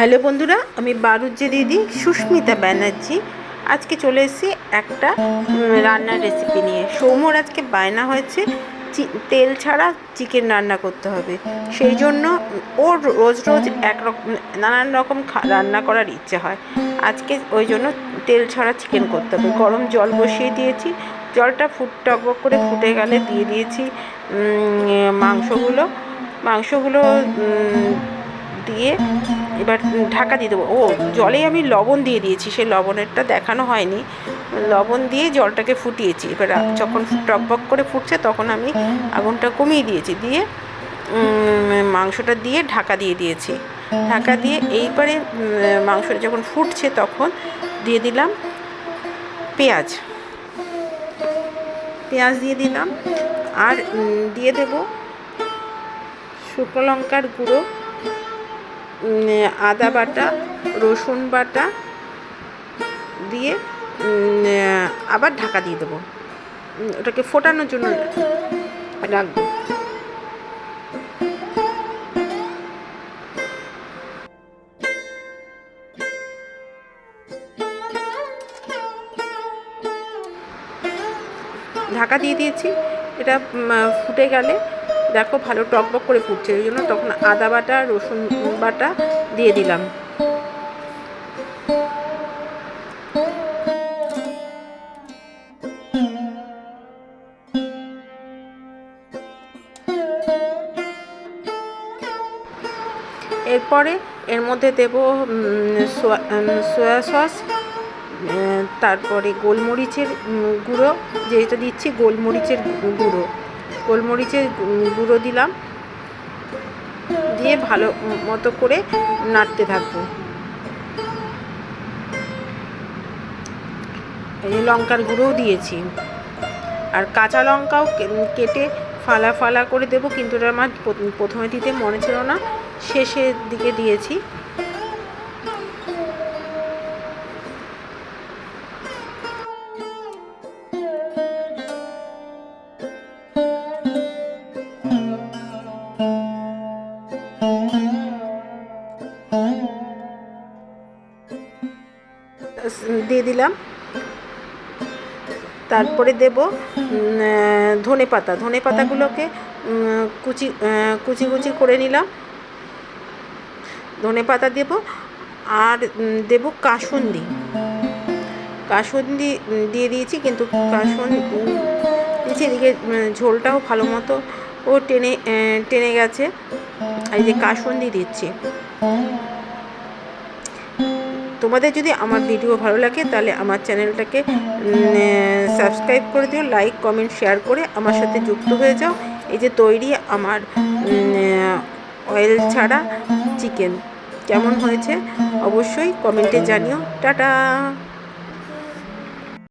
Hello বন্ধুরা, আমি বারুজ্জে দিদি, সুস্মিতা ব্যানার্জি। আজকে চলে এসেছি একটা রান্নার রেসিপি নিয়ে। সৌম্যর আজকে বায়না হয়েছে তেল ছাড়া চিকেন রান্না করতে হবে। সেই জন্য ওর রোজ রোজ একরকম নানান রকম রান্না করার ইচ্ছে হয়। আজকে ওই জন্য তেল ছাড়া চিকেন করতে হবে। গরম জল বসিয়ে দিয়েছি। জলটা ফুট টকবক করে ফুটে গেলে দিয়ে দিয়েছি মাংসগুলো। মাংসগুলো দিয়ে এবার ঢাকা দিয়ে দেবো। ও জলে আমি লবণ দিয়ে দিয়েছি, সেই লবণেরটা দেখানো হয়নি। লবণ দিয়ে জলটাকে ফুটিয়েছি। এবার যখন টকবক করে ফুটছে তখন আমি আগুনটা কমিয়ে দিয়েছি। দিয়ে মাংসটা দিয়ে ঢাকা দিয়ে দিয়েছি। ঢাকা দিয়ে এইবারে মাংসটা যখন ফুটছে তখন দিয়ে দিলাম পেঁয়াজ। পেঁয়াজ দিয়ে দিলাম। আর দিয়ে দেব শুকনো লঙ্কার গুঁড়ো। আদা বাটা, রসুন বাটা দিয়ে আবার ঢাকা দিয়ে দেবো। ওটাকে ফোটানোর জন্য রাখব। ঢাকা দিয়ে দিয়েছি। এটা ফুটে গেলে দেখো ভালো টকবক করে ফুটছে ওই জন্য তখন আদা বাটা, রসুন বাটা দিয়ে দিলাম। এরপরে এর মধ্যে দেব সয়া সস তারপরে গোলমরিচের গুঁড়ো যেটা দিচ্ছি গোলমরিচের গুঁড়ো। গোলমরিচের গুঁড়ো দিলাম। দিয়ে ভালো মতো করে নাড়তে থাকব। এই যে লঙ্কার গুঁড়োও দিয়েছি। আর কাঁচা লঙ্কাও কেটে ফালা ফালা করে দেবো, কিন্তু ওটা আমার প্রথ- প্রথমে দিতে মনে ছিল না। শেষের দিকে দিয়েছি। দিয়ে দিলাম। তারপরে দেব ধনে পাতা। ধনে পাতাগুলোকে কুচি কুচি কুচি করে নিলাম। ধনে পাতা দেব আর দেব কাসুন্দি। কাসুন্দি দিয়ে দিয়েছি কিন্তু কাসুন উম, দিয়েছি এদিকে ঝোলটাও ভালো মতো ও টেনে টেনে গেছে। আর এই যে কাসুন্দি দিচ্ছি। তোমাদের যদি আমার ভিডিও ভালো লাগে, তাহলে আমার চ্যানেলটাকে সাবস্ক্রাইব করে দিও লাইক কমেন্ট শেয়ার করে আমার সাথে যুক্ত হয়ে যাও। এই যে তৈরি আমার অয়েল ছাড়া চিকেন কেমন হয়েছে? অবশ্যই কমেন্টে জানিও। টাটা!